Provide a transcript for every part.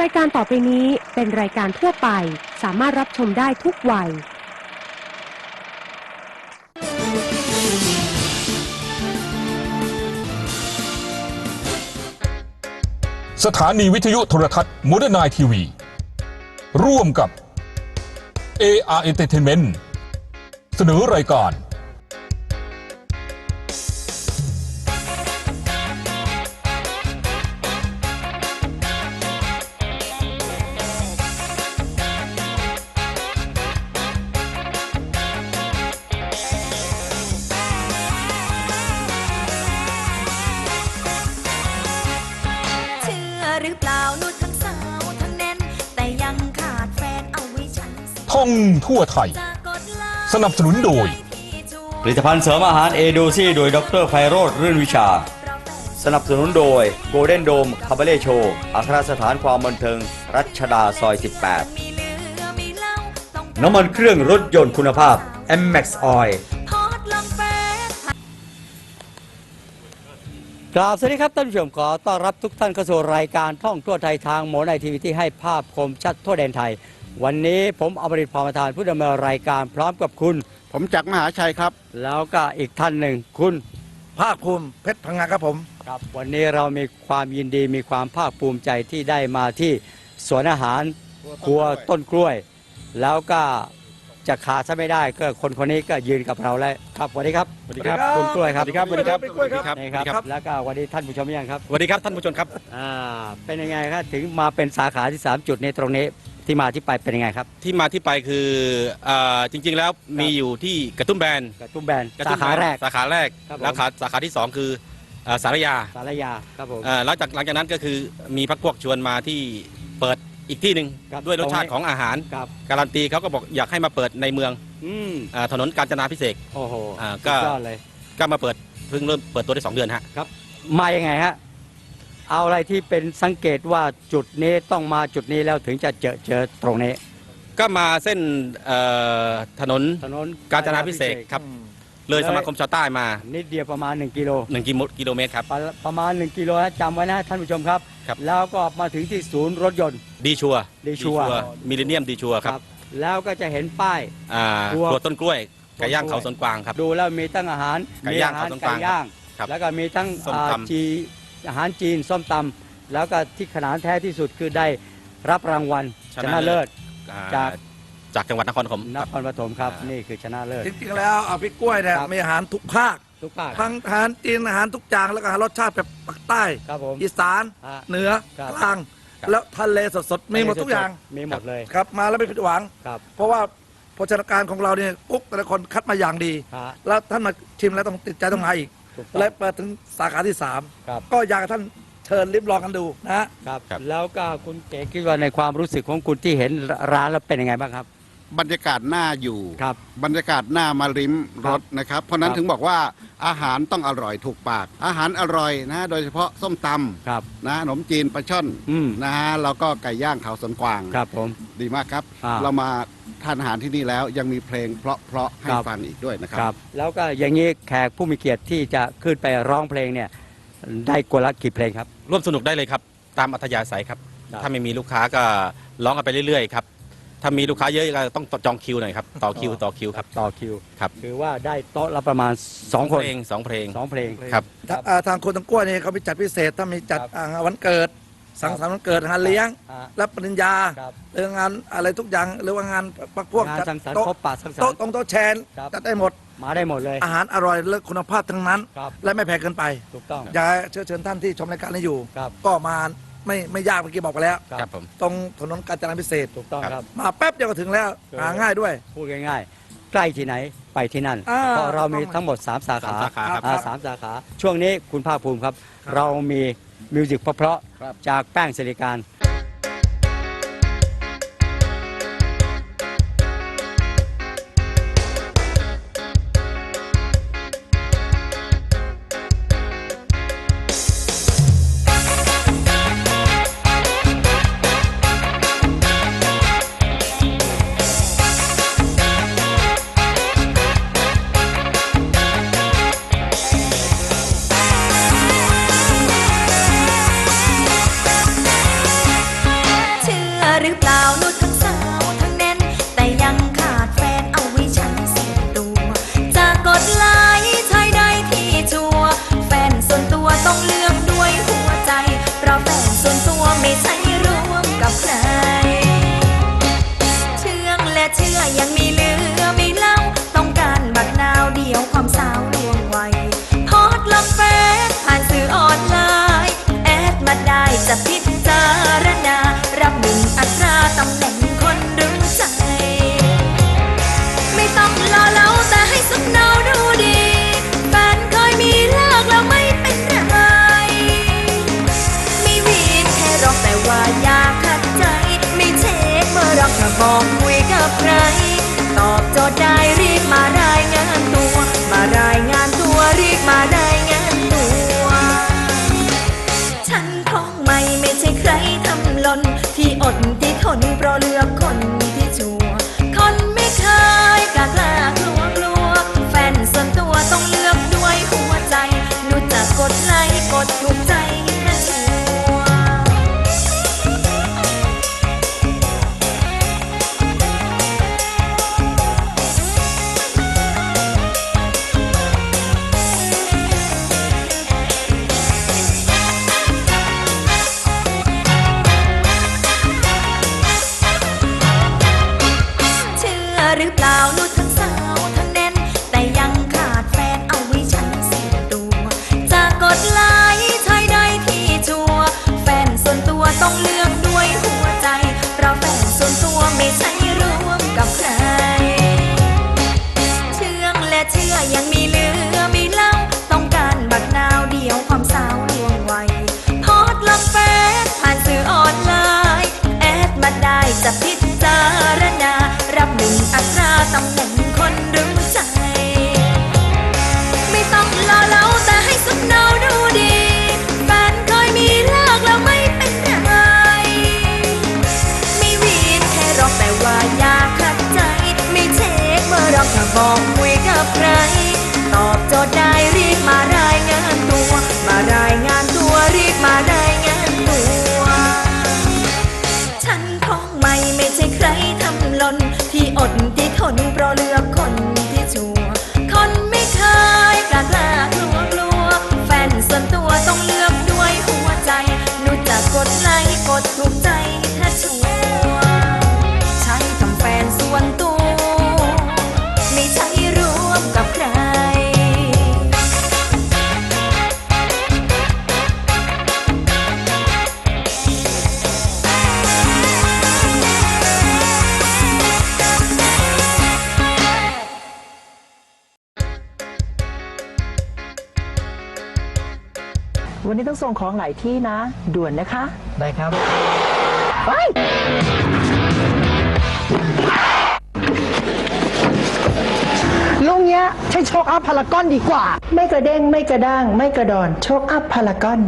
รายการต่อไปนี้เป็นรายการทั่วไป สามารถรับชมได้ทุกวัย สถานีวิทยุโทรทัศน์โมเดิร์นไนทีวี ร่วมกับ AR Entertainment เสนอรายการ ท่องทั่วไทย สนับสนุนโดย ผลิตภัณฑ์เสริมอาหารเอโดซี่โดยดรไพโรธรื่นวิชา สนับสนุนโดย Golden Dome คาบาเล่โชว์อัครสถานความบันเทิง รัชดาซอย 18 น้ำมันเครื่องรถยนต์คุณภาพ MX Oil โพสต์ลงเฟซกราบสวัสดีครับท่านผู้ชมขอต้อนรับทุกท่านเข้าสู่รายการท่องทั่วไทยทางโมนไอทีวีที่ให้ภาพคมชัดทั่วแดนไทย วันนี้ผมอมริตพรประธานผู้ดำเนินรายการพร้อมกับคุณ ผมจากมหาชัยครับ แล้วก็อีกท่านหนึ่งคุณภาคภูมิเพชรพังงาครับผม ครับ วันนี้เรามีความยินดีมีความภาคภูมิใจที่ได้มาที่สวนอาหารครัวต้นกล้วย แล้วก็จะขาดซะไม่ได้ก็คนคนนี้ก็ยืนกับเราแล้วครับสวัสดีครับสวัสดีครับคุณกล้วยครับสวัสดีครับสวัสดีครับ สวัสดีครับ นี่ครับ แล้วก็สวันนี้ท่านผู้ชมยังครับสวัสดีครับท่านผู้ชมครับ อ่าเป็นยังไงครับถึงมาเป็นสาขาที่ 3 จุดในตรงนี้ ที่มาที่ไปเป็นยังไงครับ ที่มาที่ไปคือเอ่อจริง ๆ แล้วมีอยู่ที่กระตุ้มแบนกระตุ้มแบนกระสาตุ้มขาบนแรก สาขาแรกครับผม แล้วขาสาขาที่สองคือเอ่อสารยาสารยาครับผมเอ่อแล้วจากหลังจากนั้นก็คือมีพักพวกชวนมาที่เปิดอีกที่หนึ่งครับ ด้วยรสชาติตรงนี้ของอาหาร ครับ การันตีเขาก็บอกอยากให้มาเปิดในเมืองอืมเอ่อถนนกาญจนาพิเศษก โอ้โหอ่าก็ สุดยอดเลย ก็มาเปิดเพิ่งเริ่มเปิดตัวได้สองเดือนฮะ มายังไงฮะ เอาอะไรที่เป็นสังเกตว่าจุดนี้ต้องมาจุดนี้แล้วถึงจะเจอเจอตรงนี้ ก็มาเส้นเอ่อถนนถนนกาญจนาพิเศษกครับเลยสมาคมชาวใต้มา นิดเดียวประมาณ 1 กิโล 1กิโลกิโลเมตรครับ ประประมาณ 1 กิโลนะจำไว้นะท่านผู้ชมครับ ครับ แล้วก็มาถึงที่ศูนย์รถยนต์ ดีชัวดีชัวร์มิลเลนเนียมดีชัวครับแล้วก็จะเห็นป้าย อ่าครัวครัวต้นกล้วยไก่ย่างต้นกล้วยเขาสวนกวางครับ ดูแล้วมีตั้งอาหารไก่มีย่างอาหารข้าวต้มไก่ย่าง ครับแล้วก็มีทั้งส้มอ่าตำ จี อาหารจีนส้มตำแล้วก็ที่ขนาดแท้ที่สุดคือได้รับรางวัลชนะเลิศอ่าจากจากจังหวัดนครปฐมนครปฐมครับอ่านี่นี่คือชนะเลิศจริงๆแล้วอะพี่กล้วยเนี่ยครับมีอาหารทุกภาคทุกภาคทั้งอาหารจีนอาหารทุกจางแล้วก็อาหารรสชาติแบบภาคใต้ครับผมอีสานฮะเหนือครับกลางครับแล้วทะเลสดๆมีหมดทุกอย่างมีหมดเลยครับมาแล้วไม่ผิดหวังครับเพราะว่าโภชนาการของเราเนี่ยกุ๊กแต่ละคนคัดมาอย่างดีฮะแล้วท่านมาชิมแล้วต้องติดใจต้องมาอีก ถูกต้องและเปิดถึงสาขาที่สามครับก็อยากให้ท่านเชิญริมลองกันดูนะฮะ ครับ ครับ แล้วก็คุณเก๋คิดว่าในความรู้สึกของคุณที่เห็นร้านแล้วเป็นยังไงบ้างครับ บรรยากาศน่าอยู่ ครับ บรรยากาศน่ามาริมรสนะครับ เพราะฉะนั้คนรับ ถึงบอกว่าอาหารต้องอร่อยถูกปาก อาหารอร่อยนะ โดยเฉพาะส้มตครับำนะขนมจีนปลาช่อนอืม นะฮะแล้วก็ไก่ย่างเขาสวนกวาง ครับผม ดีมากครับ อ่า เรามา ทานอาหารที่นี่แล้วยังมีเพลงเพราะๆให้ครับฟังอีกด้วยนะครับครับแล้วก็อย่างนี้แขกผู้มีเกียรติที่จะขึ้นไปร้องเพลงเนี่ยได้กวนละกี่เพลงครับ ร่วมสนุกได้เลยครับ ตามอัธยาศัยครับ ครับ ถ้าไม่มีลูกค้าก็ร้องกันไปเรื่อยๆครับ ถ้ามีลูกค้าเยอะก็ต้องจองคิวหน่อยครับ ต่อคิวต่อคิวครับ ต่อคิวครับ คือว่าได้โต๊ะละประมาณ 2 คนเพลงสองเพลงสองเพลง ครับครับอ่าทางคนตังกล้วยเนี่ยเขามีจัดพิเศษถ้ามีจัดครับ อ่าวันเกิด สังสรรค์วันเกิดงานเลี้ยง อ่ารับปริญญาครับเรื่องงานอะไรทุกอย่างหรือว่างานพักพวกงานจัดสังสรรค์โต๊ะพบปะสังสรรโต๊ะค์ตรงโต๊ะแชนครับ จัดได้หมด มาได้หมดเลย อาหารอร่อยและคุณภาพทั้งนั้น ครับ และไม่แพงเกินไป ถูกต้อง อยากให้เชิญเชิญท่านที่ชมรายการนี้อยู่ ครับ ก็มาไม่ไม่ยากเมื่อกี้บอกไปแล้วครับผม ตรงถนนกาญจนาพิเศษกถูกต้องครับ มาแป๊บเดียวก็ถึงแล้วเออ หาง่ายด้วย พูดง่ายๆ ใกล้ที่ไหนไปที่นั่น อ่าเพราะเรามีถูกต้องทั้งหมด 3 สาขาสามสาขาครับ อ่าสามสาขา ช่วงนี้คุณภาคภูมิครับ เรามี มิวสิกเพราะครับๆจากแป้งสิริการ ตอบโจทย์ได้ มื่ วันนี้ต้องส่งของหลายที่นะ ด่วนนะคะ ได้ครับลุงเนี้ยใช้โชคอัพพารากอนดีกว่า ไม่กระเด้งไม่กระด้าง ไม่กระดอน โชคอัพพารากอน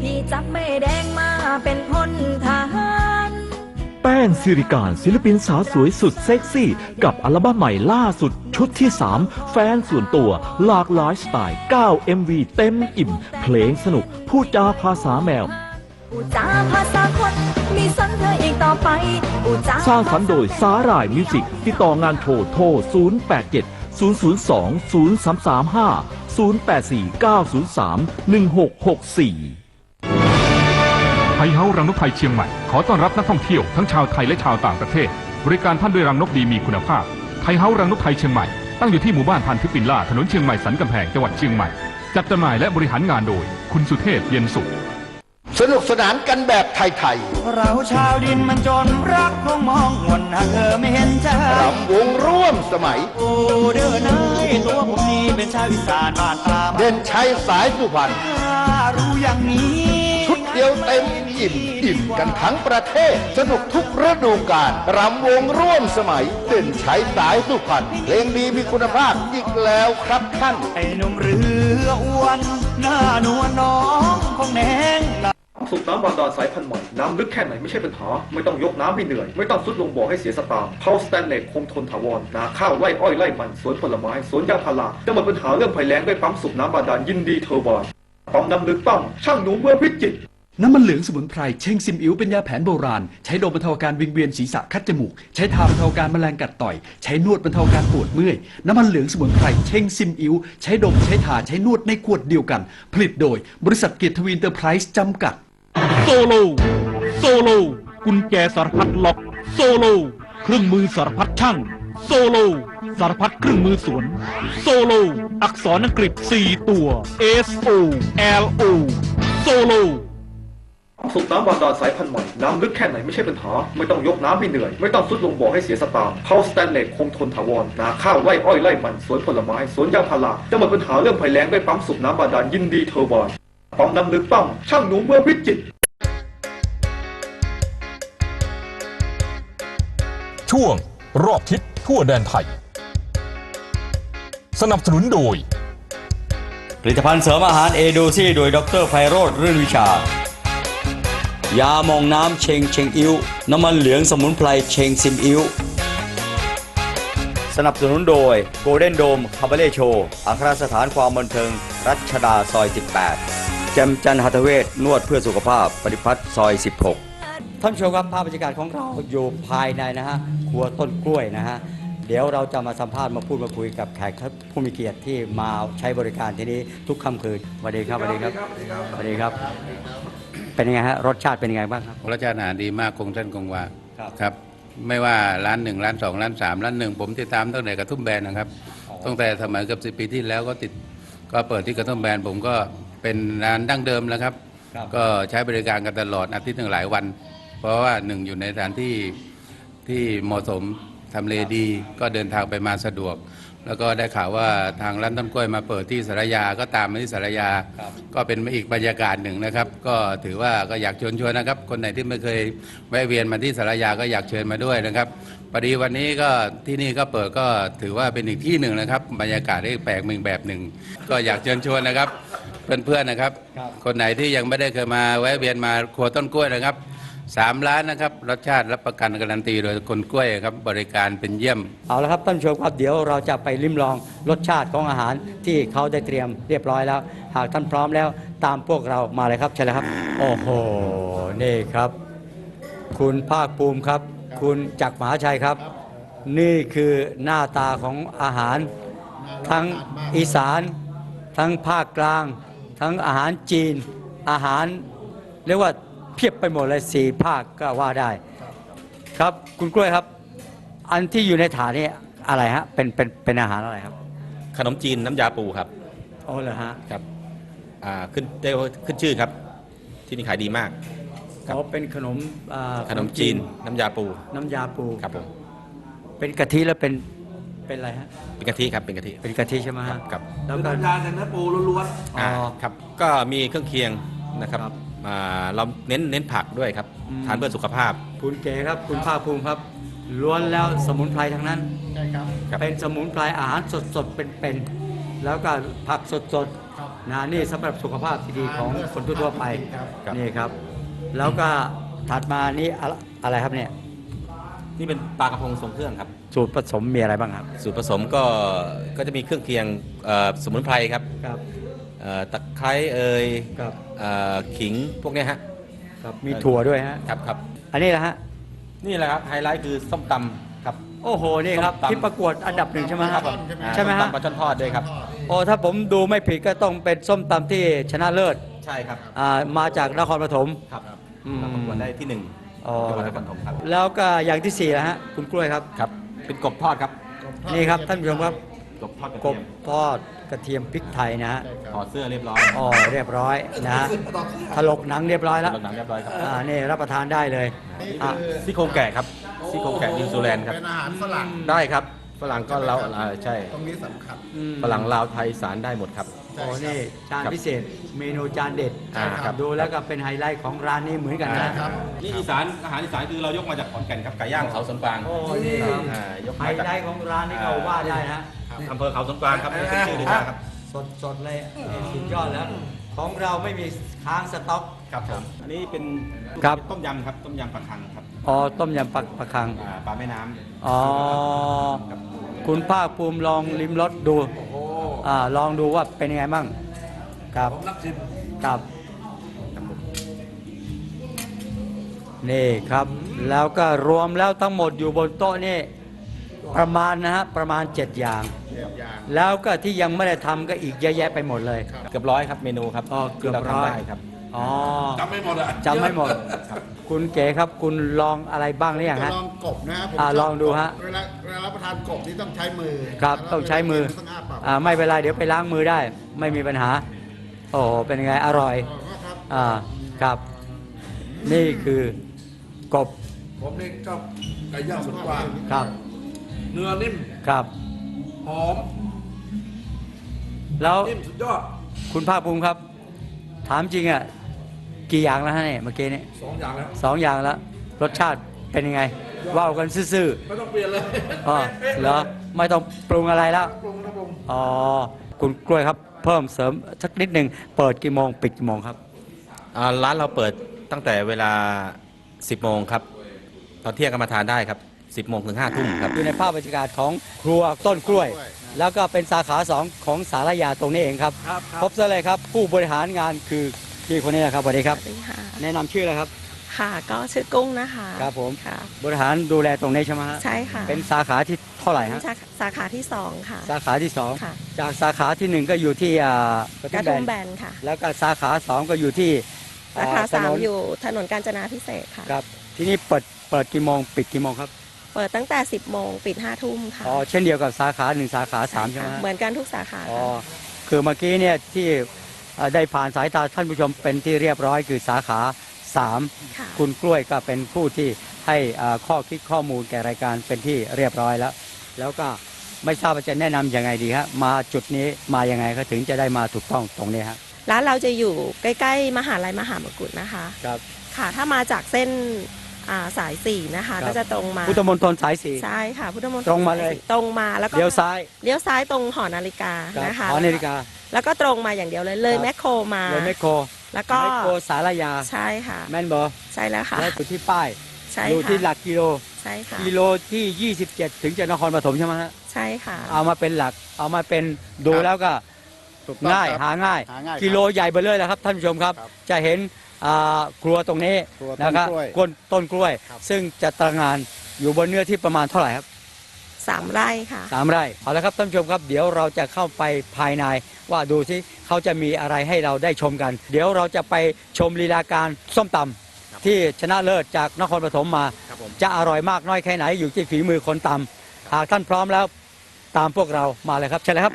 พี่จับไม่แดงมาเป็นพลทหารแป้งสิริการศิลปินสาวสวยสุดเซ็กซี่ กับอัลบั้มใหม่ล่าสุดชุดที่ 3 แฟนส่วนตัว หลากหลายสไตล์ 9 MV เต็มอิ่ม เพลงสนุกพูดจาภาษาแมวอุจาภาษาคนมีสันเธออีกต่อไปอุจาสร้างสรรค์โดยสาหร่ายมิวสิกติดต่องานโทรโทร 087 002 0335 084 903 1664 ไทยเฮาส์รังนกไทยเชียงใหม่ ขอต้อนรับนักท่องเที่ยวทั้งชาวไทยและชาวต่างประเทศ บริการท่านด้วยรังนกดีมีคุณภาพ ไทยเฮาส์รังนกไทยเชียงใหม่ ตั้งอยู่ที่หมู่บ้านพันธิปินล่าถนนเชียงใหม่สันกำแพงจังหวัดเชียงใหม่ จัดจำหน่ายและบริหารงานโดย คุณสุเทพเย็นสุข สนุกสนานกันแบบไทยเราชาวดินมันจนรักคงมองมนหากเธอไม่เห็นใจๆรำวงร่วมสมัย โอ้เดินเอ้ยตัวผมนี่เป็นชาวอีสานบ้านตาเด่นชัยสายสุพรรณ ถ้ารู้อย่างนี้ชุด เดียวเต็มอิ่มอิ่มกันทั้งประเทศ สนุกทุกฤดูกาลรำวงร่วมสมัยเด่นชัยสายสุพรรณเพลงดีมีคุณภาพอีกแล้วครับท่าน ไอ้หนุ่มเรืออ้วน หน้านวลน้องของแนงสูบน้ำบาดาลสายพันธุ์ใหม่ น้ำลึกแค่ไหนไม่ใช่ปัญหา ไม่ต้องยกน้ำให้เหนื่อย ไม่ต้องซุดลงบ่อให้เสียสตางค์เขาสแตนเลสคงทนถาวรนาข้าวไร่อ้อยไร่มันสวนผลไม้สวนยางพาราจะหมดปัญหาเรื่องภัยแล้งด้วยปั๊มสูบน้ำบาดาลยินดีเทอร์บานปั๊มน้ำลึกปั๊มช่างหนูเมื่อพิจิตร น้ำมันเหลืองสมุนไพรเชงซิมอิ๋วเป็นยาแผนโบราณ ใช้ดมบรรเทาอาการวิงเวียนศีรษะคัดจมูก ใช้ทาบรรเทาอาการแมลงกัดต่อย ใช้นวดบรรเทาอาการปวดเมื่อย น้ำมันเหลืองสมุนไพรเชงซิมอิ๋วใช้ดมใช้ทาใช้นวดในขวดเดียวกัน ผลิตโดยบริษัทเกียรติวีนเตอร์ไพรส์จำกัด โซโล โซโล กุญแจสารพัดล็อก โซโล เครื่องมือสารพัดช่าง โซโซโลสารพัดเครื่องมือสวน โซโล อักษรอังกฤษ 4 ตัว S O L O โซโล สูบน้ำบาดาลสายพันธุ์ใหม่ น้ำลึกแค่ไหนไม่ใช่ปัญหา ไม่ต้องยกน้ำให้เหนื่อย ไม่ต้องซุดลงบ่อให้เสียสตางค์เพาสแตนเลสคงทนถาวรนาข้าวไร่อ้อยไร่มัน สวนผลไม้ สวนยางพาราจะหมดปัญหาเรื่องภัยแล้งด้วยปั๊มสูบน้ำบาดาลยินดีเทอร์โบานปั๊มน้ำลึกปั๊มช่างหนุ่มเมืองพิจิตรช่วง รอบทิศทั่วแดนไทย สนับสนุนโดย ผลิตภัณฑ์เสริมอาหารเอโดซี่โดยดรไพโรธรื่นวิชา ยามองน้ำเชงเชงอิ้ว น้ำมันเหลืองสมุนไพรเชงซิมอิ้ว สนับสนุนโดยโกลเด้นโดมคาบาเล่โชว์อัครสถานความบันเทิง รัชดาซอย 18 แจมจันทร์หัตถเวศนวดเพื่อสุขภาพ ปฏิพัฒน์ซอย 16 ท่านผู้ชมครับภาพบรรยากาศของเราอยู่ภายในนะฮะครัวต้นกล้วยนะฮะเดี๋ยวเราจะมาสัมภาษณ์มาพูดมาคุยกับแขกผู้มีเกียรติที่มาใช้บริการที่นี้ทุกค่ำคืนสวัสดีครับสวัสดีครับสวัสดีครับ เป็นยังไงฮะรสชาติเป็นยังไงบ้างครับ รสชาติอาหารดีมากคงเส้นคงวาครับ ครับ ไม่ว่าร้านหนึ่งร้านสองร้านสามร้านหนึ่งผมติดตามตั้งแต่กระทุ่มแบนนะครับตั้งแต่สมัยเกือบสิปีที่แล้วก็ติดก็เปิดที่กระทุ่มแบนผมก็เป็นร้านดั้งเดิมแล้วครับ ครับ ก็ใช้บริการกันตลอดอาทิตย์หนึ่งหลายวัน เพราะว่าหนึ่งอยู่ในสถานที่ที่เหมาะสมทำเลดี ก็เดินทางไปมาสะดวก แล้วก็ได้ข่าวว่าทางร้านต้นกล้วยมาเปิดที่สารยาก็ตามมาที่สารยา ก็เป็นอีกบรรยากาศหนึ่งนะครับ ก็ถือว่าก็อยากชวนชวนนะครับ คนไหนที่ไม่เคยแวะเวียนมาที่สารยาก็อยากเชิญมาด้วยนะครับพอดีวันนี้ก็ที่นี่ก็เปิดก็ถือว่าเป็นอีกที่หนึ่งนะครับ บรรยากาศได้แปลกมึงแบบหนึ่ง ก็อยากเชิญชวนนะครับ เพื่อนๆนะครับ คนไหนที่ยังไม่ได้เคยมาแวะเวียนมาครัวต้นกล้วยนะครับ สามร้านนะครับรสชาติรับประกันการันตีโดยคนกล้วยครับบริการเป็นเยี่ยม เอาละครับท่านผู้ชมครับเดี๋ยวเราจะไปลิ้มลองรสชาติของอาหารที่เขาได้เตรียมเรียบร้อยแล้ว หากท่านพร้อมแล้วตามพวกเรามาเลยครับใช่แล้วครับ โอ้โหนี่ครับ คุณภาคภูมิครับ คุณจักรมหาชัยครับ นี่คือหน้าตาของอาหาร ทั้งอีสาน ทั้งภาคกลาง ทั้งอาหารจีน อาหารเรียกว่า เพียบไปหมดเลยสี่ภาคก็ว่าได้ ครับคุณกล้วยครับ อันที่อยู่ในถาดนี่อะไรฮะเป็นเป็นเป็นอาหารอะไรครับขนมจีนน้ำยาปูครับโอ้เหรอฮะครับอ่าขึ้นได้ขึ้นชื่อครับ ที่นี่ขายดีมาก ครับ อ๋อเป็นขนมอ่าขนมจีนน้ำยาปูน้ำยาปู ครับผมเป็นกะทิแล้วเป็นเป็นอะไรฮะเป็นกะทิครับเป็นกะทิเป็นกะทิใช่ไหมฮะครับ แล้วก็ทำงานจากเนื้อปูล้วนอ่าครับก็มีเครื่องเคียงนะครับอ่า เราเน้นเน้นผักด้วยครับอืมทานเพื่อสุขภาพ คุณเก๋ครับคุณภาคภูมิครับ ล้วนแล้วสมุนไพรทั้งนั้นใช่ครับครับเป็นสมุนไพรอาหารสดสดๆเป็นๆแล้วก็ผักสดสดๆนะนี่สำหรับสุขภาพที่ดีของคนทั่วๆไปครับนี่ครับ แล้วก็ถัดมานี่อะไรอะไรครับเนี่ยนี่เป็นปลากระพงทรงเครื่องครับ สูตรผสมมีอะไรบ้างครับ สูตรผสมก็ก็จะมีเครื่องเคียงเอ่อสมุนไพรครับครับเอ่อตะไคร้เอ่ยครับ เอ่อขิงพวกเนี้ยฮะครับมีถั่วด้วยฮะ ครับครับอันนี้แหละฮะ นี่แหละครับไฮไลท์คือส้มตำครับ โอ้โห นี่ครับส้มตำ ที่ประกวดอันดับหนึ่งใช่ไหมครับ อ่าใช่ไหมส้ฮะ ตำปลาช่อนทอดด้วยครับ โอ้ถ้าผมดูไม่ผิดก็ต้องเป็นส้มตำที่ชนะเลิศใช่ครับอ่ามาจากนครปฐม ครับอืม เราประกวดได้ที่หนึ่งอ๋อจังหวัดนครปฐมครับแล้วก็อย่างที่สี่แล้วฮะคุณกล้วยครับ ครับเป็นกบทอดครับ นี่ครับท่านผู้ชมครับ กบทอดกระกเทีบยมทอดกระเทียมพริกไทยนะฮะถอดเสื้อเรียบร้อยอ๋อเรียบร้อยนะฮะถลกหนังเรียบร้อยแล้วถลกหนังเรียบร้อยครับอ่านี่รับประทานได้เลยอะซี่โครงแกะครับซี่โครงแกะนิวซีแลนด์ครับ เป็นอาหารฝรั่งได้ครับฝรั่งก็เราอ่าใช่ตรงนี้สำคัญ อืมฝรั่งลาวไทยอีสารได้หมดครับ โอ้นี่จานครับพิเศษเมนูจานเด็ดอ่าครับ ดูแล้วก็เป็นไฮไลท์ของร้านนี้เหมือนกันนะนี่อีสานอาหารอีสานคือเรายกมาจากขอนแก่นครับไก่ย่างเขาสวนกวางโอ้นี่ครับอ่ายกไฮมาจาก ไลท์ของร้านนี้ก็ว่าได้นะ อำเภอเขาสวนกวางครับนี่เป็นชื่อเลยนะครับ สดสดเลยนี่สุดยอดแล้ว ของเราไม่มีค้างสต็อก ครับผมอันนี้เป็นครับ ต้มยำครับ ต้มยำปลาคังครับอ๋อต้มยำปลาปลาคัง อ่าปลาแม่น้ำอ๋อคุณภาคภูมิลองลิมรสดูอ่าลองดูว่าเป็นยังไงบ้างครับครับนี่ครับ แล้วก็รวมแล้วทั้งหมดอยู่บนโต๊ะนี่ ประมาณนะฮะประมาณ 7 อย่าง แล้วก็ที่ยังไม่ได้ทำก็อีกเยอะแยะไปหมดเลย เกือบร้อยครับเมนูครับอ๋อเกือบร้อยที่าทำได้ครับ อ๋อๆจำไม่หมดอะจำไม่หมด คุณเก๋ครับคุณลองอะไรบ้างหรือยังจะฮะ ลองกบนะฮะผมอ่าชบลองดูฮะ เวลาเวลารับประทานกบนี่ต้องใช้มือครับแล้วต้องใช้มือเวลากินต้องอ้าปากอ่าไม่เป็นไรเดี๋ยวไปล้างมือได้ ไม่มีปัญหา โอ้โหเป็นยังไงอร่อยครับ อ่าครับ นี่คือกบผมนี่ชอบไก่ย่างสุดกว่างครับ เนื้อนิ่มครับ หอมแล้วนิ่มสุดยอดคุณภาคภูมิครับ ถามจริงอะกี่อย่างแล้วฮะเนี่ยเมื่อกี้นี้สองอย่างแล้วสองอย่างแล้วรสชาติเป็นยังไงว่าวกันซื่อไม่ต้องเปลี่ยนเลยๆอ๋อเหรอไม่ต้องปรุงอะไรแล้วปรุงนะปรุงอ๋อคุณกล้วยครับเพิ่มเสริมสักนิดหนึ่งเปิดกี่โมงปิดกี่โมงครับ อ่าร้านเราเปิดตั้งแต่เวลา 10 โมงครับ ตอนเที่ยงก็มาทานได้ครับ 10โมงถึง5ทุ่มครับ อยู่ในภาพบรรยากาศของครัวต้นกล้วย แล้วก็เป็นสาขาสองของสารยาตรงนี้เองครับ ครับครัพบซะเลยครับ ผู้บริหารงานคือพี่คนนี้นะครับสวัสดีครับ สวัสดีค่ะแนะนำชื่ออะไรครับ ค่ะก็ชื่อกุ้งนะคะครับผม ค่ะบริหารดูแลตรงนี้ใช่ไหมฮะใช่ค่ะเป็นสาขาที่เท่าไหร่ฮะสาสาขาที่สองค่ะสาขาที่สองค่ะจากสาขาที่หนึ่งก็อยู่ที่อ่ากกระทุ่มแบนค่ะแล้วก็สาขาสองก็อยู่ที่สาขาอ่สามถนนอยู่ถนนกาญจนาพิเศษกค่ะ ครับที่นี่เปิดเปิดกี่โมงปิดกี่โมงครับ เปิดตั้งแต่ 10 โมงปิด 5 ทุ่มค่ะอ๋อเช่นเดียวกับสาขาหนึ่งสาขาสามใช่ไหมค่ะฮะเหมือนกันทุกสาขาอ๋อค่ะคือเมื่อกี้เนี่ยที่เอ่อได้ผ่านสายตาท่านผู้ชมเป็นที่เรียบร้อยคือสาขา3ค่ะคุณกล้วยก็เป็นผู้ที่ให้อ่าข้อคิดข้อมูลแก่รายการเป็นที่เรียบร้อยแล้ว แล้วก็ไม่ทราบว่าจะแนะนำยังไงดีฮะมาจุดนี้มายังไงก็ถึงจะได้มาถูกต้องตรงนี้ฮะร้านเราจะอยู่ใกล้ ๆ มหาลัยมหามกุฏนะคะ ครับ ค่ะ ถ้ามาจากเส้น อ่าสายสี่นะคะ ครับ ก็จะตรงมาพุทธมณฑลสายสีใช่ค่ะ พุทธมณฑลตรงมาเลยสสี่ตรงมาแล้วก็เลี้ยวซ้ายเลี้ยวซ้ายตรงหอนาฬิกาครับนะคะหอนาฬิกา แล้วก็ตรงมาอย่างเดียวเลยเลยครับ แมคโครมา เลยแมคโครแล้วก็แมคโครสารยา ใช่ค่ะ แม่นบอใช่แล้วค่ะและอยู่ที่ป้าย ใช่อยู่ค่ะที่หลักกิโล ใช่ค่ะกิโลที่ 27 ถึงจะนครปฐมใช่ไหมฮะ ใช่ค่ะ เอามาเป็นหลัก เอามาเป็นดูแล้วก็ถูกต้องง่าย ครับ หาง่าย หาง่ายครับกิโลใหญ่ไปเลยนะครับท่านผู้ชมครับจะเห็น อ่าครัวตรงนี้ครัวต้นนะครับกล้วยก้นต้นกล้วย ครับ ซึ่งจะตระหงานอยู่บนเนื้อที่ประมาณเท่าไหร่ครับ สามไร่ค่ะ สามไร่เอาละครับท่านผู้ชมครับ เดี๋ยวเราจะเข้าไปภายใน ว่าดูที่เขาจะมีอะไรให้เราได้ชมกัน เดี๋ยวเราจะไปชมลีลาการส้มตำที่ชนะเลิศจากนครปฐมมา ครับผมจะอร่อยมากน้อยแค่ไหนอยู่ที่ฝีมือคนตำหากท่านพร้อมแล้วตามพวกเรามาเลยครับใช่เลยครับ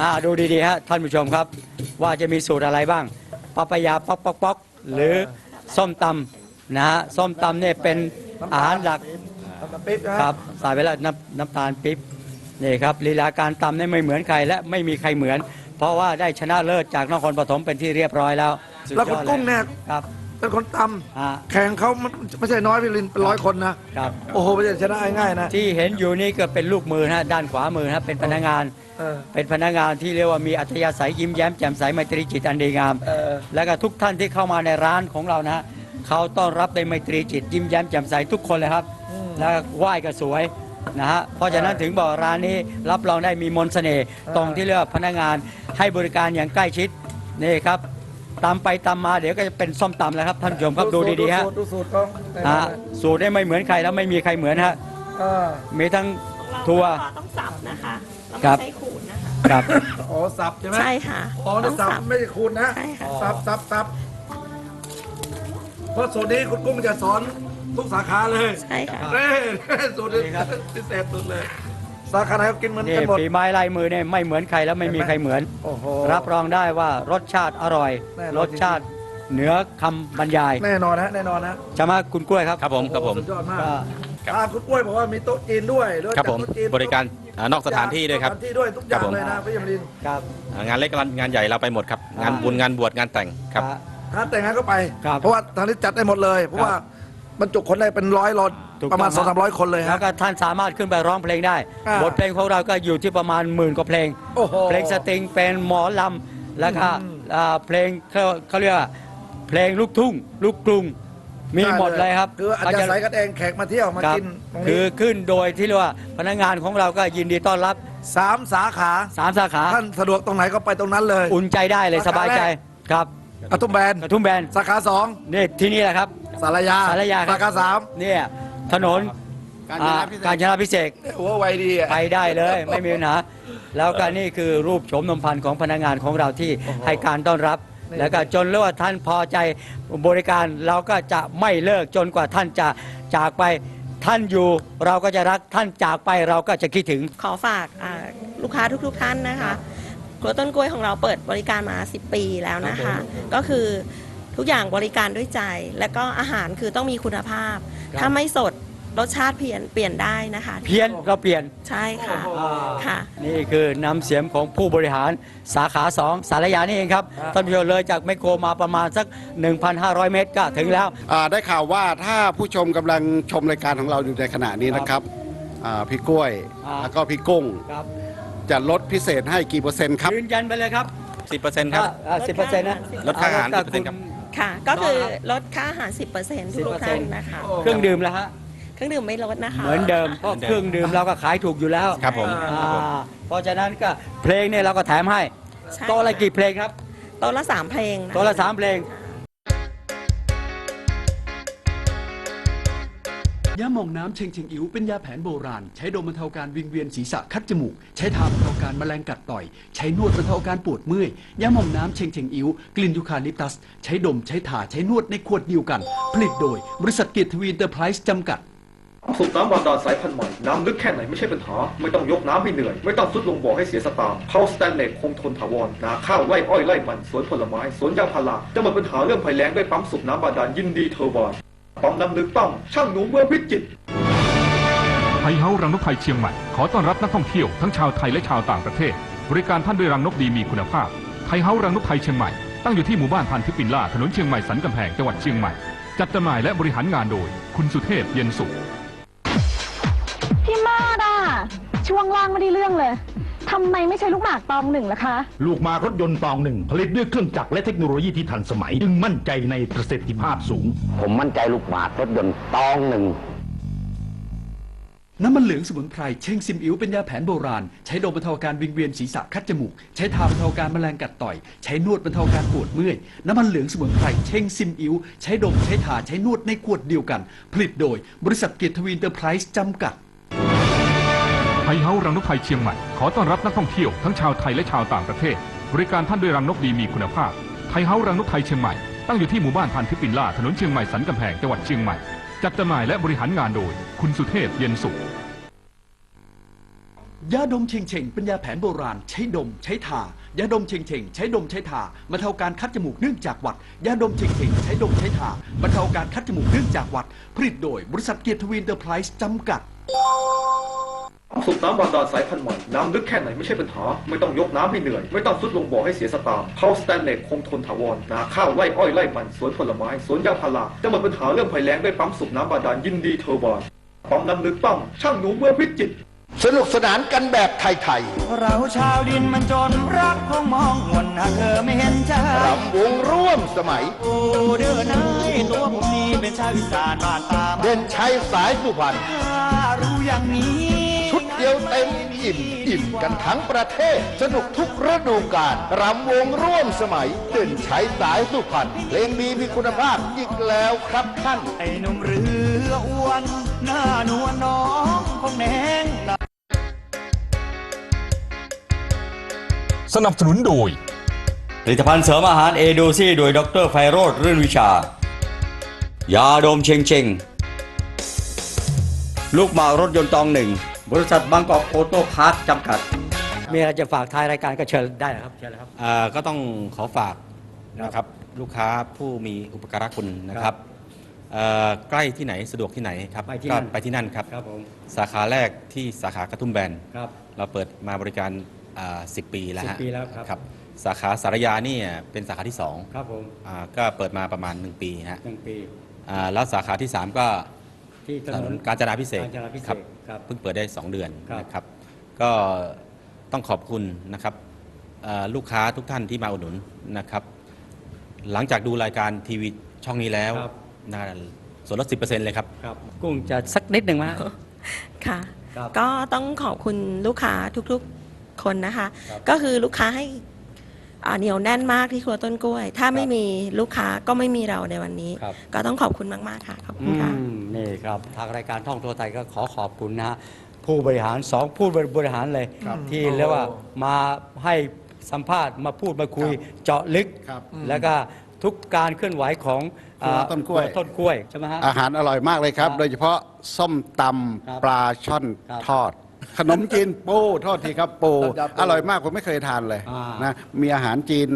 อ่าดูดีๆฮะท่านผู้ชมครับ ว่าจะมีสูตรอะไรบ้าง ปะปะยาป๊อกป๊อกป๊อกหรือส้มตำนะฮะส้มตำเนี่ยเป็นอาหารหลักน้ำตาลปิ๊บนะฮะครับใส่ไปแล้วน้ำน้ำตาลปิ๊บนี่ครับลีลาการตำเนี่ยไม่เหมือนใครและไม่มีใครเหมือน เพราะว่าได้ชนะเลิศจากนครปฐมเป็นที่เรียบร้อยแล้วสุดยแล้วอคุณดกุ้งเนี่ยครับ เป็นคนตอ่าำแข่งเขามันไม่ใช่น้อยพี่ลินเป็นร้อยคนนะครับ โอ้โหไม่ใช่ชนะง่ายๆนะ ที่เห็นอยู่นี่ก็เป็นลูกมือนะฮะด้านขวามือนะฮะเป็นพนักงาน เออ เป็นพนักงานที่เรียกว่ามีอัธยาศัยยิ้มแย้มแจ่มใสไมตรีจิตอันดีงาม เออ แล้วก็ทุกท่านที่เข้ามาในร้านของเรานะฮะเขาต้อนรับในไมตรีจิตยิ้มแย้มแจ่มใสทุกคนเลยครับ แล้วไหว้ก็สวยนะฮะเพราะฉะนั้นถึงบอกร้านนี้รับรองได้มีมนต์เสน่ห์ตรงที่เรียกว่าพนักงานให้บริการอย่างใกล้ชิดนี่ครับ ตามไปตามมาเดี๋ยวก็จะเป็นส้มตำแล้วครับท่านผู้ชมครับดูดีๆฮะสูตรดูสูตรของในอ่าร้านสูตรได้ไม่เหมือนใครแล้วไม่มีใครเหมือนฮะเออมีทั้ง ทัวเราต้องสับนะคะเราครัไม่บ ใช้ขูดนะคะ ครับ อ๋อสับใช่ไหมใช่ค่ะอ๋อนี่ต้องสับสับ ไม่ใช่คูณนะใช่ค่ะ สับสับสับเพราะสูตรนี้คุณกุ้งจะสอนทุกสาขาเลยใช่ค่ะ เน่สูตรนี้พิเศษสุดเลย สาขาไหนก็กินเหมือนนี่กันหมด ฝีไม้ลายมือเนี่ยไม่เหมือนใครแล้วไม่มีใครเหมือน โอ้โห รับรองได้ว่ารสชาติอร่อย แน่นอน รสชาติเหนือคำบรรยายแน่นอนนะแน่นอนนะใช่ไหมคุณกล้วยครับ ครับผมครับผมสุดยอดมากก็อ่าคุณกล้วยบอกว่ามีโต๊ะจีนด้วยด้วยครับผมจัดโต๊ะจีนบริการอ่านอกสถานที่ด้วยครับ สถานที่ด้วยทุกอย่างครับผม เลยนะพี่ยมรินทร์ครับ อ่างานเล็กงานใหญ่เราไปหมดครับ งานบุญงานบวชงานแต่งครับ ถ้าแต่งงานก็ไป ครับเพราะว่าทางนี้จัดได้หมดเลย เพราะว่าบ รรจุคนได้เป็นร้อยรถถูกประมาณต้สอองงสามร้อยคนเลยแล้วฮะก็ท่านสามารถขึ้นไปร้องเพลงได้ อ่า บทเพลงของเราก็อยู่ที่ประมาณหมื่นกว่าเพลง โอ้โห เพลงสตริงเป็นหมอลำแล้วก็อืมอ่าเพลงเขาเขาเรียกว่าเพลงลูกทุ่ง ลูกกรุง มีหมดเลยครับคืออัธยาศัยกันเองแขกมาเที่ยวมาครับกินตรงคืนี้อขึ้นโดยที่เรียกว่าพนักงานของเราก็ยินดีต้อนรับสามสาขาสามสาขา ท่านสะดวกตรงไหนก็ไปตรงนั้นเลย อุ่นใจได้เลยสาขาสบายใจแรก ครับ กระทุ่มแบนกระทุ่มแบน สาขาสองนี่ที่นี่แหละครับ สารยาสารยาครับสาขาสามเนี่ยถนนการอ่าจนาพิเศษการจนาพิเศษกหัวไวดีอะ ไปได้เลย ไม่มีปัญหาแล้วก็นี่คือรูปโฉมนมพันธ์ของพนักงานของเราที่ให้การต้อนรับ แล้วก็จนเรียกว่าท่านพอใจบริการเราก็จะไม่เลิกจนกว่าท่านจะจากไปท่านอยู่ เราก็จะรักท่านจากไปเราก็จะคิดถึง ขอฝากอ่าลูกค้าทุกๆท่านนะคะครัวต้นกล้วยของเราเปิดบริการมา 10 ปีแล้วนะคะ ก็คือ ทุกอย่างบริการด้วยใจ และก็อาหารคือต้องมีคุณภาพ ครับ ถ้าไม่สดรสชาติเปลี่ยนเปลี่ยนได้นะคะเพี้ยนเราเปลี่ยน ใช่ค่ะค่ะ นี่คือน้ำเสียงของผู้บริหารสาขา2สารยานี่เองครับท่านผู้ชมเลยจากแมคโครมาประมาณสัก 1,500 เมตรก็ถึงแล้ว อ่าได้ข่าวว่าถ้าผู้ชมกำลังชมรายการของเราอยู่ในขณะนี้นะครับอ่าพี่กล้วย อ่า แล้วก็พี่กุ้ง ครับจะลดพิเศษให้กี่เปอร์เซ็นต์ครับ ยืนยันไปเลยครับ10%ครับ สิบเปอร์เซ็นต์นะลดค่าอาหารเ10%ครับ ค่ะ ก็คือลดค่าอาหาร 10%ทุกๆท่านนะคะ เครื่องดื่มแล้วฮะ เครื่องดื่มไม่ลดนะคะเหมือนเดิมเพราะเครื่องดื่มเราก็ขายถูกอยู่แล้วครับผมอ่าเพราะฉะนั้นก็เพลงเนี่ยเราก็แถมให้ใช่โต๊ะละกี่เพลงครับ โต๊ะละ3เพลงนโต๊ะละสามเพลง ยาหม่องน้ำเชงเชงอิ๋วเป็นยาแผนโบราณ ใช้ดมบรรเทาการวิงเวียนศีรษะคัดจมูก ใช้ทาบรรเทาการแมลงกัดต่อย ใช้นวดบรรเทาการปวดเมื่อยยาหม่องน้ำเชงเชงอิ๋วกลิ่นยูคาลิปตัส ใช้ดมใช้ทาใช้นวดในขวดเดียวกัน ผลิตโดยบริษัทเกียรติทวีนเตอร์ไพรส์จำกัดสูบน้ำบาดาลสายพันธุ์ใหม่ น้ำลึกแค่ไหนไม่ใช่ปัญหา ไม่ต้องยกน้ำให้เหนื่อย ไม่ต้องซุดลงบ่อให้เสียสตางค์เพาสแตนเลสคงทนถาวรนาข้าวไร่อ้อยไร่มัน สวนผลไม้ สวนยางพาราจะหมดปัญหาเรื่องภัยแล้งด้วยปั๊มสูบน้ำบาดาลยินดีเทอร์บาน ปั๊มน้ำลึกปั๊มช่างหนูเมืองพิจิตรไทยเฮารังนกไทยเชียงใหม่ ขอต้อนรับนักท่องเที่ยวทั้งชาวไทยและชาวต่างประเทศ บริการท่านด้วยรังนกดีมีคุณภาพ ไทยเฮารังนกไทยเชียงใหม่ ตั้งอยู่ที่หมู่บ้านพันทิปินล่าถนนเชียงใหม่สันกำแพงจังหวัดเชียงใหม่ จัดจำหน่ายและบริหารงานโดย คุณสุเทพเย็นสุขพี่มาดอะช่วงล่างไม่ได้เรื่องเลย ทำไมไม่ใช้ลูกหมากตองหนึ่งล่ะคะ ลูกหมากรถยนต์ตองหนึ่งผลิตด้วยเครื่องจักรและเทคโนโลยีที่ทันสมัย จึงมั่นใจในประสิทธิภาพสูง ผมมั่นใจลูกหมากรถยนต์ตองหนึ่ง น้ำมันเหลืองสมุนไพรเชงซิมอิ๋วเป็นยาแผนโบราณ ใช้ดมบรรเทาการวิงเวียนศีรษะคัดจมูก ใช้ทาบรรเทาการแมลงกัดต่อย ใช้นวดบรรเทาการปวดเมื่อย น้ำมันเหลืองสมุนไพรเชงซิมอิ๋วใช้ดมใช้ทาใช้นวดในขวดเดียวกัน ผลิตโดยบริษัทเกียรติทวีอินเตอร์ไพรส์จำกัด ไทยเฮารังนกไทยเชียงใหม่ ขอต้อนรับนักท่องเที่ยวทั้งชาวไทยและชาวต่างประเทศ บริการท่านด้วยรังนกดีมีคุณภาพ ไทยเฮารังนกไทยเชียงใหม่ ตั้งอยู่ที่หมู่บ้านพันทิปินล่าถนนเชียงใหม่สันกำแพงจังหวัดเชียงใหม่ จัดจำหน่ายและบริหารงานโดย คุณสุเทพเย็นสุข ยาดมเชงเชงเป็นยาแผนโบราณใช้ดมใช้ทายาดมเชงเชงใช้ดมใช้ทาบรรเทาการคัดจมูกเนื่องจากหวัดยาดมเชงเชงใช้ดมใช้ทาบรรเทาการคัดจมูกเนื่องจากหวัด ผลิตโดยบริษัทเกียรติทวีอินเตอร์ไพรส์จำกัดสูบน้ำบาดาลสายพันธุ์ใหม่ น้ำลึกแค่ไหนไม่ใช่ปัญหา ไม่ต้องยกน้ำให้เหนื่อย ไม่ต้องซุดลงบ่อให้เสียสตางค์เพาสแตนเลสคงทนถาวรนาข้าวไร่อ้อยไร่มันสวนผลไม้สวนยางพาราจะหมดปัญหาเรื่องภัยแล้งด้วยปั๊มสูบน้ำบาดาลยินดีเทอร์บานปั๊มน้ำลึกปั๊มช่างหนูเมือพิจิตร สนุกสนานกันแบบไทยเราชาวดินมันจนรักคงมองหวนหาเธอไม่เห็นใจๆรำวงร่วมสมัย โอ้เดือนายตัวผมนี่เป็นชาวอีสานบ้านตามเด่นชัยสายสุพรรณถ้ารู้อย่างนี้ชุดเดียวเต็มอิ่มอิ่มกันทั้งประเทศ สนุกทุกฤดูกาลรำวงร่วมสมัย เด่นชัยสายสุพรรณเพลงดีมีคุณภาพอีกแล้วครับท่าน ไอ้หนุ่มเรืออ้วน หน้านวลน้องของแนง สนับสนุนโดย ผลิตภัณฑ์เสริมอาหารเอโดซี่โดยดรไพโรธรื่นวิชา ยาดมเชงเชงลูกหมากรถยนต์ตองหนึ่ง บริษัทบางกอกโอโต้พาร์คจำกัด มีอะไรจะฝากท้ายรายการก็เชิญได้นะครับเชิญเลยครับ อ่าก็ต้องขอฝากนะครับลูกค้าผู้มีอุปการะคุณนะครับเอ่อใกล้ที่ไหนสะดวกที่ไหนครับไปที่ก็นั่นไปที่นั่นครับ ครับผมสาขาแรกที่สาขากระทุ่มแบน ครับ เราเปิดมาบริการ อ่า10 ปีแล้วฮะ10ปีแล้วครับ สาขาสารยานี่เป็นสาขาที่2ครับผมอ่าก็เปิดมาประมาณ 1 ปีฮะหนึ่งปีอ่าแล้วสาขาที่ 3 ก็ที่ถถนนนนกาญจนาพิเศษกาญจนาพิเศษครับครับ เพิ่งเปิดได้ 2 เดือนครับ นะครับก็ต้องขอบคุณนะครับเอ่อลูกค้าทุกท่านที่มาอุดหนุนนะครับ หลังจากดูรายการทีวีช่องนี้แล้วนะส่วนลด 10%เลยครับ ครับ กุ้งจะสักนิดหนึ่งไหม ค่ะ ครับ ก็ต้องขอบคุณลูกค้าทุกๆ คนนะคะ ครับ ก็คือลูกค้าให้อ่าเหนียวแน่นมากที่ครัวต้นกล้วย ถ้าไม่มีลูกค้าก็ไม่มีเราในวันนี้ ครับ ก็ต้องขอบคุณมาก ๆ ค่ะ ขอบคุณค่ะอืมนี่ครับ ทางรายการท่องทั่วไทยก็ขอขอบคุณนะฮะผู้บริหารสองผู้บริหารเลยที่เรียกว่ามาให้สัมภาษณ์มาพูดมาคุยเจาะลึก ครับแล้วก็ทุกการเคลื่อนไหวของครัวอ่าต้นกล้วย ครัต้นกล้วยใช่ไหมฮะ อาหารอร่อยมากเลยครับ ครับโดยเฉพาะส้มตครับำปลาช่อนครับ ทอด ขนมจีนปูโทษทีครับปูต้มยำปูอร่อยมากผมไม่เคยทานเลยอ่านนะมีอาหารจีน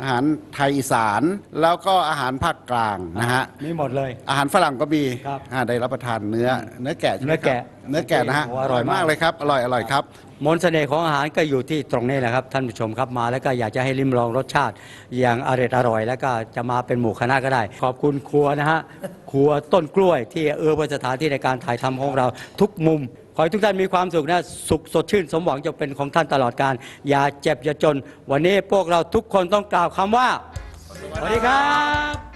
อาหารไทยอีสานแล้วก็อาหารภาคกลางนะฮะมีหมดเลย อาหารฝรั่งก็มีครับอ่าได้รับประทานเนื้อ เนื้อแกะใช่ไหมเนื้อแกะครับ เนื้อแกะนะฮะโอ้อร่อยมากเลยครับอร่อยอร่อยครับ มนต์เสน่ห์ของอาหารก็อยู่ที่ตรงนี้แหละครับท่านผู้ชมครับมา แล้วก็อยากจะให้ลิ้มลองรสชาติอย่างอร่อยอร่อย แล้วก็จะมาเป็นหมู่คณะก็ได้ ขอบคุณครัวนะฮะครัวต้นกล้วยที่เอื้อเฟื้อสถานที่ในการถ่ายทำของเราทุกมุม ขอให้ทุกท่านมีความสุขนะสุขสดชื่น สมหวังจะเป็นของท่านตลอดการอย่าเจ็บอย่าจน วันนี้พวกเราทุกคนต้องกล่าวคำว่าสวัสดีครับ